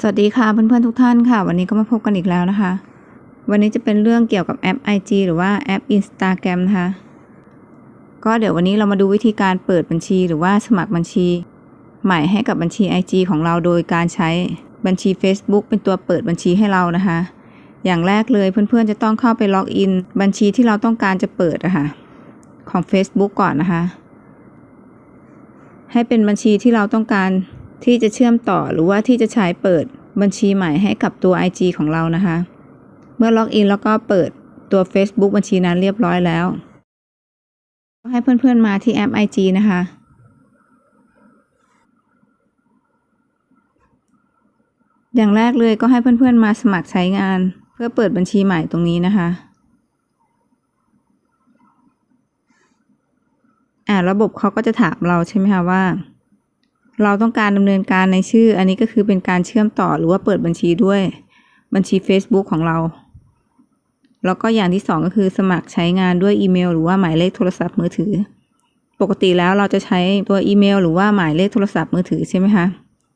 สวัสดีค่ะเพื่อนๆทุกท่านค่ะ วันนี้ก็มาพบกันอีกแล้วนะคะ วันนี้จะเป็นเรื่องเกี่ยวกับแอป IG หรือว่าแอป Instagram นะคะ ก็เดี๋ยววันนี้เรามาดูวิธีการเปิดบัญชีหรือว่าสมัครบัญชี ใหม่ให้กับบัญชี IG ของเราโดยการใช้บัญชี Facebook เป็นตัวเปิดบัญชีให้เรานะคะ อย่างแรกเลยเพื่อนๆจะต้องเข้าไปล็อกอินบัญชีที่เราต้องการจะเปิดอะคะของ Facebook ก่อนนะคะ ให้เป็นบัญชีที่เราต้องการ ที่จะเชื่อมต่อหรือว่าที่จะใช้เปิดบัญชีใหม่ให้กับตัว IG ของเรานะคะ เมื่อล็อกอินแล้วก็เปิดตัว Facebook บัญชีนั้นเรียบร้อยแล้ว ให้เพื่อนๆมาที่แอป IG นะคะ อย่างแรกเลยก็ให้เพื่อนๆมาสมัครใช้งาน เพื่อเปิดบัญชีใหม่ตรงนี้นะคะอ่าระบบเขาก็จะถามเราใช่ไหมคะว่า เราต้องการดำเนินการในชื่อ อันนี้ก็คือเป็นการเชื่อมต่อหรือว่าเปิดบัญชีด้วยบัญชี Facebook ของเรา แล้วก็อย่างที่สองก็คือสมัครใช้งานด้วยอีเมล หรือว่าหมายเลขโทรศัพท์มือถือ ปกติแล้วเราจะใช้ตัวอีเมล หรือว่าหมายเลขโทรศัพท์มือถือใช่ไหมคะ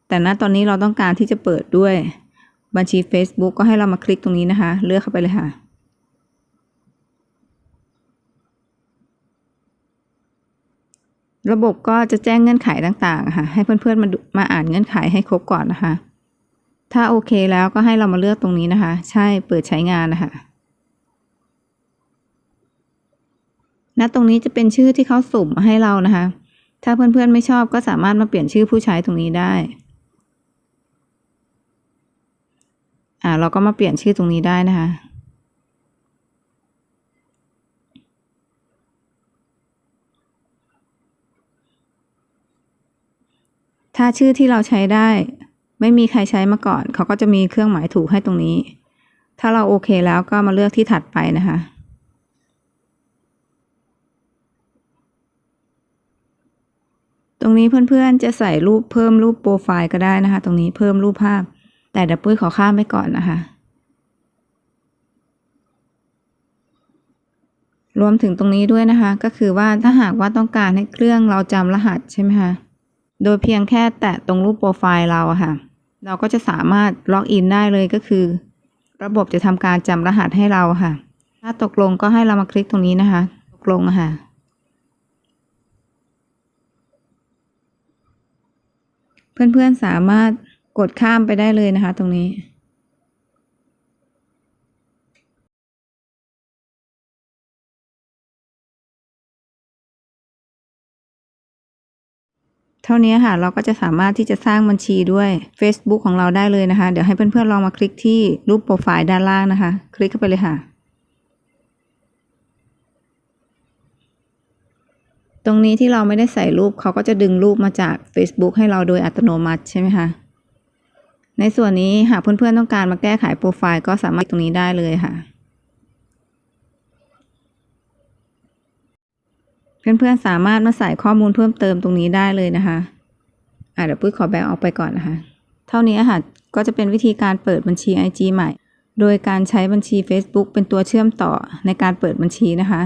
แต่ณตอนนี้เราต้องการที่จะเปิดด้วยบัญชี Facebook ก็ให้เรามาคลิกตรงนี้นะคะ เลือกเข้าไปเลยค่ะ ระบบก็จะแจ้งเงื่อนไขต่างๆค่ะ ให้เพื่อนๆมามาอ่านเงื่อนไขให้ครบก่อนนะคะ ถ้าโอเคแล้วก็ให้เรามาเลือกตรงนี้นะคะ ใช่เปิดใช้งานนะคะณตรงนี้จะเป็นชื่อที่เขาสุ่มมาให้เรานะคะ ถ้าเพื่อนๆไม่ชอบก็สามารถมาเปลี่ยนชื่อผู้ใช้ตรงนี้ได้ อ่าเราก็มาเปลี่ยนชื่อตรงนี้ได้นะคะ ถ้าชื่อที่เราใช้ได้ ไม่มีใครใช้มาก่อน เขาก็จะมีเครื่องหมายถูกให้ตรงนี้ ถ้าเราโอเคแล้วก็มาเลือกที่ถัดไปนะคะ ตรงนี้เพื่อนๆจะใส่รูปเพิ่มรูปโปรไฟล์ก็ได้นะคะ ตรงนี้เพิ่มรูปภาพ แต่เดี๋ยวปุ้ยขอข้ามไปก่อนนะคะรวมถึงตรงนี้ด้วยนะคะ ก็คือว่าถ้าหากว่าต้องการให้เครื่องเราจำรหัสใช่ไหมคะ โดยเพียงแค่แตะตรงรูปโปรไฟล์เราอะค่ะ เราก็จะสามารถล็อกอินได้เลยก็คือ ระบบจะทำการจำรหัสให้เราค่ะ ถ้าตกลงก็ให้เรามาคลิกตรงนี้นะคะ ตกลงค่ะ เพื่อนๆสามารถกดข้ามไปได้เลยนะคะ ตรงนี้ เท่านี้ค่ะเราก็จะสามารถที่จะสร้างบัญชีด้วย Facebook ของเราได้เลยนะคะ เดี๋ยวให้เพื่อนๆลองมาคลิกที่รูปโปรไฟล์ด้านล่างนะคะ คลิกเข้าไปเลยค่ะ ตรงนี้ที่เราไม่ได้ใส่รูปเขาก็จะดึงรูปมาจาก Facebook ให้เราโดยอัตโนมัติใช่ไหมคะในส่วนนี้หากเพื่อนๆต้องการมาแก้ไขโปรไฟล์ก็สามารถตรงนี้ได้เลยค่ะ เพื่อนๆสามารถมาใส่ข้อมูลเพิ่มเติมตรงนี้ได้เลยนะคะอะเดี๋ยวปุ้ยขอแบงออกไปก่อนนะคะ เท่านี้ค่ะก็จะเป็นวิธีการเปิดบัญชี IG ใหม่ โดยการใช้บัญชี Facebook เป็นตัวเชื่อมต่อในการเปิดบัญชีนะคะ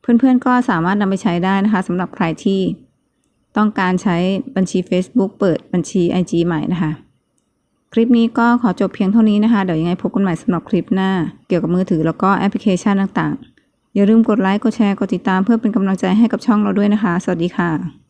เพื่อนๆก็สามารถนำไปใช้ได้นะคะสำหรับใครที่ต้องการใช้บัญชี Facebook เปิดบัญชี IG ใหม่นะคะ คลิปนี้ก็ขอจบเพียงเท่านี้นะคะ เดี๋ยวยังไงพบกันใหม่สำหรับคลิปหน้า เกี่ยวกับมือถือแล้วก็แอปพลิเคชันต่างๆ อย่าลืมกดไลค์ กดแชร์ กดติดตามเพื่อเป็นกำลังใจให้กับช่องเราด้วยนะคะ สวัสดีค่ะ